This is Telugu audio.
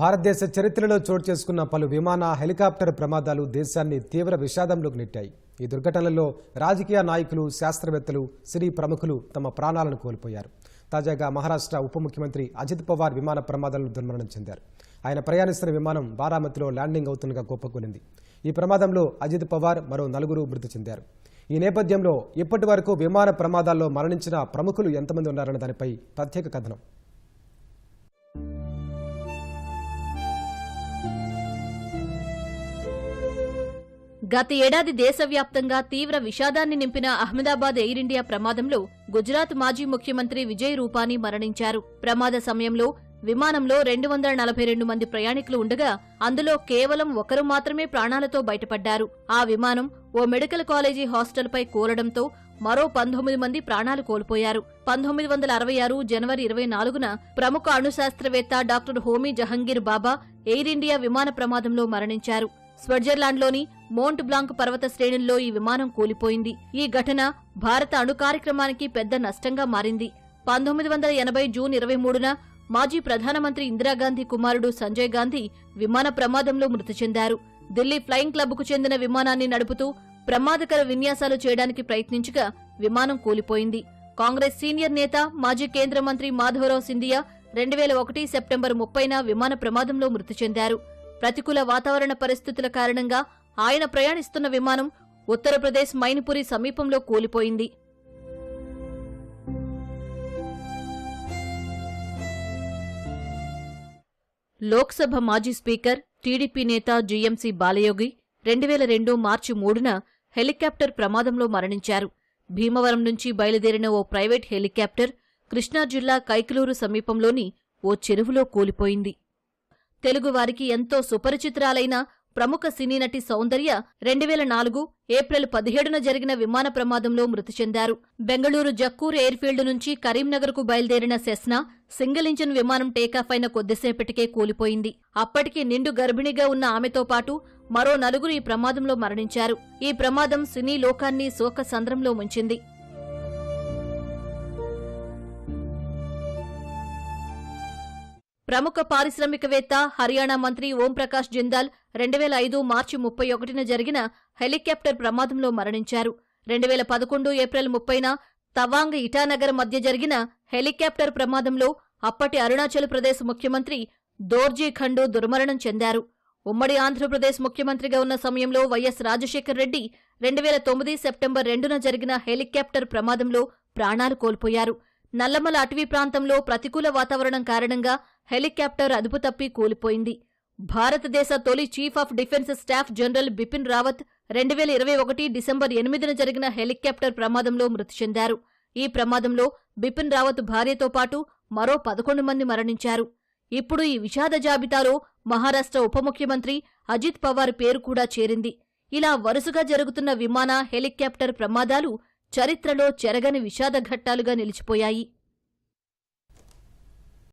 భారతదేశ చరిత్రలో చోటు చేసుకున్న పలు విమాన హెలికాప్టర్ ప్రమాదాలు దేశాన్ని తీవ్ర విషాదంలోకి నెట్టాయి. ఈ దుర్ఘటనలలో రాజకీయ నాయకులు శాస్త్రవేత్తలు సినీ ప్రముఖులు తమ ప్రాణాలను కోల్పోయారు. తాజాగా మహారాష్ట్ర ఉప ముఖ్యమంత్రి అజిత్ పవార్ విమాన ప్రమాదంలో దుర్మరణం చెందారు. ఆయన ప్రయాణిస్తున్న విమానం బారామతిలో ల్యాండింగ్ అవుతుండగా కుప్పకూలింది ఈ ప్రమాదంలో అజిత్ పవార్ మరో నలుగురు మృతి చెందారు. ఈ నేపథ్యంలో ఇప్పటి వరకు విమాన ప్రమాదాల్లో మరణించిన ప్రముఖులు ఎంతమంది ఉన్నారన్న దానిపై ప్రత్యేక కథనం. గత ఏడాది దేశవ్యాప్తంగా తీవ్ర విషాదాన్ని నింపిన అహ్మదాబాద్ ఎయిర్ ఇండియా ప్రమాదంలో గుజరాత్ మాజీ ముఖ్యమంత్రి విజయ్ రూపానీ మరణించారు. ప్రమాద సమయంలో విమానంలో రెండు వందల నలభై రెండు మంది ప్రయాణికులు ఉండగా అందులో కేవలం ఒకరు మాత్రమే ప్రాణాలతో బయటపడ్డారు. ఆ విమానం ఓ మెడికల్ కాలేజీ హాస్టల్పై కూలడంతో మరో పంతొమ్మిది మంది ప్రాణాలు కోల్పోయారు. పంతొమ్మిది వందల అరవై ఆరు జనవరి ఇరవై నాలుగున ప్రముఖ అణుశాస్త్రవేత్త doctor Homi Jahangir Bhabha Air India విమాన ప్రమాదంలో మరణించారు. స్విట్జర్లాండ్లోని మోంట్ బ్లాంక్ పర్వత శ్రేణుల్లో ఈ విమానం కూలిపోయింది. ఈ ఘటన భారత అణు కార్యక్రమానికి పెద్ద నష్టంగా మారింది. పంతొమ్మిది వందల ఎనభై జూన్ ఇరవై మూడున మాజీ ప్రధానమంత్రి ఇందిరాగాంధీ కుమారుడు సంజయ్ గాంధీ విమాన ప్రమాదంలో మృతి చెందారు. ఢిల్లీ ఫ్లయింగ్ క్లబ్కు చెందిన విమానాన్ని నడుపుతూ ప్రమాదకర విన్యాసాలు చేయడానికి ప్రయత్నించగా విమానం కూలిపోయింది. కాంగ్రెస్ సీనియర్ నేత మాజీ కేంద్ర మంత్రి మాధవరావు సింధియా రెండు వేల ఒకటి సెప్టెంబర్ ముప్పైన విమాన ప్రమాదంలో మృతి చెందారు. ప్రతికూల వాతావరణ పరిస్థితుల కారణంగా ఆయన ప్రయాణిస్తున్న విమానం ఉత్తరప్రదేశ్ మైన్పురి సమీపంలో కూలిపోయింది. లోక్సభ మాజీ స్పీకర్ టీడీపీ నేత జీఎంసీ బాలయోగి రెండు వేల రెండు మార్చి మూడున హెలికాప్టర్ ప్రమాదంలో మరణించారు. భీమవరం నుంచి బయలుదేరిన ఓ ప్రైవేట్ హెలికాప్టర్ కృష్ణా జిల్లా కైకలూరు సమీపంలోని ఓ చెరువులో కూలిపోయింది. తెలుగువారికి ఎంతో సుపరిచితురాలైన ప్రముఖ సినీ నటి సౌందర్య రెండు వేల నాలుగు ఏప్రిల్ పదిహేడున జరిగిన విమాన ప్రమాదంలో మృతి చెందారు. బెంగళూరు జక్కూర్ ఎయిర్ఫీల్డ్ నుంచి కరీంనగర్కు బయలుదేరిన సెస్నా సింగిల్ ఇంజిన్ విమానం టేకాఫ్ అయిన కొద్దిసేపటికే కూలిపోయింది. అప్పటికి నిండు గర్భిణిగా ఉన్న ఆమెతో పాటు మరో నలుగురు ఈ ప్రమాదంలో మరణించారు. ఈ ప్రమాదం సినీ లోకాన్ని శోక సంద్రంలో ముంచింది. ప్రముఖ పారిశ్రామికవేత్త హర్యానా మంత్రి ఓంప్రకాష్ జిందాల్ రెండు వేల ఐదు మార్చి ముప్పై ఒకటిన జరిగిన హెలికాప్టర్ ప్రమాదంలో మరణించారు. రెండు వేల పదకొండు ఏప్రిల్ ముప్పైన తవాంగ్ ఇటానగర్ మధ్య జరిగిన హెలికాప్టర్ ప్రమాదంలో అప్పటి అరుణాచల్ ప్రదేశ్ ముఖ్యమంత్రి దోర్జీ ఖండు దుర్మరణం చెందారు. ఉమ్మడి ఆంధ్రప్రదేశ్ ముఖ్యమంత్రిగా ఉన్న సమయంలో వైఎస్ రాజశేఖర్ రెడ్డి రెండు వేల తొమ్మిది సెప్టెంబర్ రెండున జరిగిన హెలికాప్టర్ ప్రమాదంలో ప్రాణాలు కోల్పోయారు. నల్లమల అటవీ ప్రాంతంలో ప్రతికూల వాతావరణం కారణంగా హెలికాప్టర్ అదుపు తప్పి కూలిపోయింది. భారతదేశ తొలి chief of defence staff general Bipin Rawat రెండు వేల ఇరవై ఒకటి డిసెంబర్ ఎనిమిదిన జరిగిన హెలికాప్టర్ ప్రమాదంలో మృతి చెందారు. ఈ ప్రమాదంలో బిపిన్ రావత్ భార్యతో పాటు మరో పదకొండు మంది మరణించారు. ఇప్పుడు ఈ విషాద జాబితాలో మహారాష్ట్ర ఉప ముఖ్యమంత్రి అజిత్ పవార్ పేరు కూడా చేరింది. ఇలా వరుసగా జరుగుతున్న విమాన హెలికాప్టర్ ప్రమాదాలు చరిత్రలో చెరగని విషాద ఘట్టాలుగా నిలిచిపోయాయి.